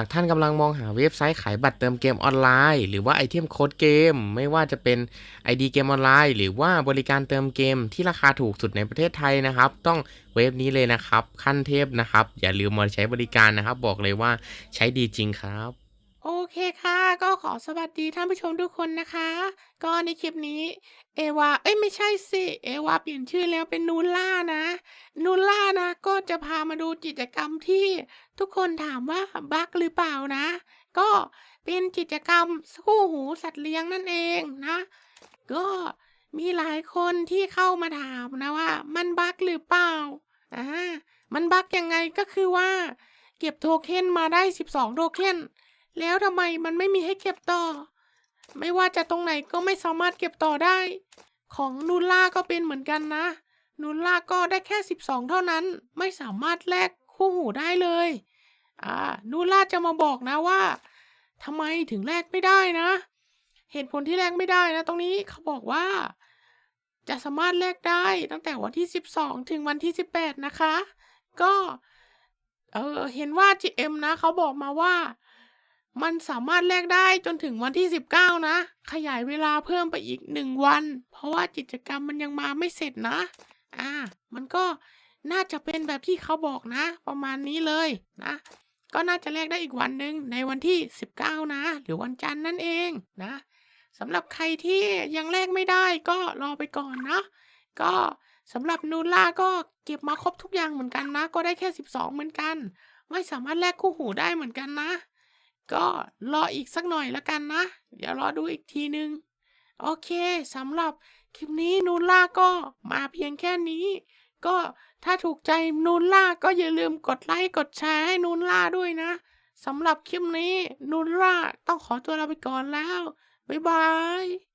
ากท่านกำลังมองหาเว็บไซต์ขายบัตรเติมเกมออนไลน์ หรือว่าไอเทมโค้ดเกม ไม่ว่าจะเป็น ID เกมออนไลน์ หรือว่าบริการเติมเกมที่ราคาถูกสุดในประเทศไทยนะครับ ต้องเว็บนี้เลยนะครับ ขั้นเทพนะครับ อย่าลืมมาใช้บริการนะครับ บอกเลยว่าใช้ดีจริงครับ เคค่ะ ก็ขอสวัสดีท่านผู้ชมทุกคนนะคะ ก็ในคลิปนี้เอวาเอ้ยไม่ใช่สิ เอวาเปลี่ยนชื่อแล้วเป็นนูล่านะ นูล่านะ ก็จะพามาดูกิจกรรมที่ทุกคนถามว่าบักหรือเปล่านะ ก็เป็นกิจกรรมคู่หูสัตว์เลี้ยงนั่นเองนะ ก็มีหลายคนที่เข้ามาถามนะว่า มันบักหรือเปล่าอ่ามันบักยังไงก็คือว่า เก็บโทเค็นมาได้ 12 โทเค็น แล้วทำไมมันไม่มีให้เก็บต่อ ไม่ว่าจะตรงไหนก็ไม่สามารถเก็บต่อได้ ของนูล่าก็เป็นเหมือนกันนะ นูล่าก็ได้แค่ 12 เท่านั้น ไม่สามารถแลกคู่หูได้เลย อ่า นูล่าจะมาบอกนะว่าทำไมถึงแลกไม่ได้นะ เหตุผลที่แลกไม่ได้นะ ตรงนี้เขาบอกว่า จะสามารถแลกได้ตั้งแต่วันที่ 12 ถึงวันที่ 18 นะคะ ก็ เออเห็นว่า GM นะเขาบอกมาว่า มันสามารถแลกได้จนถึงวันที่ 19 นะ ขยายเวลาเพิ่มไปอีกหนึ่งวัน เพราะว่ากิจกรรมมันยังมาไม่เสร็จนะ อ่า มันก็น่าจะเป็นแบบที่เขาบอกนะ ประมาณนี้เลยนะ ก็น่าจะแลกได้อีกวันหนึ่งในวันที่ 19 นะ หรือวันจันทร์นั่นเองนะสำหรับใครที่ยังแลกไม่ได้ก็รอไปก่อนนะ ก็สำหรับนูล่าก็เก็บมาครบทุกอย่างเหมือนกันนะ ก็ได้แค่ 12 เหมือนกัน ไม่สามารถแลกคู่หูได้เหมือนกันนะ ก็รออีกสักหน่อยแล้วกันนะ เดี๋ยวรอดูอีกทีนึง โอเคสำหรับคลิปนี้นูล่าก็มาเพียงแค่นี้ ก็ถ้าถูกใจนูล่าก็อย่าลืมกดไลค์กดแชร์ให้นูล่าด้วยนะสำหรับคลิปนี้นูล่าต้องขอตัวลาไปก่อนแล้ว บ๊ายบาย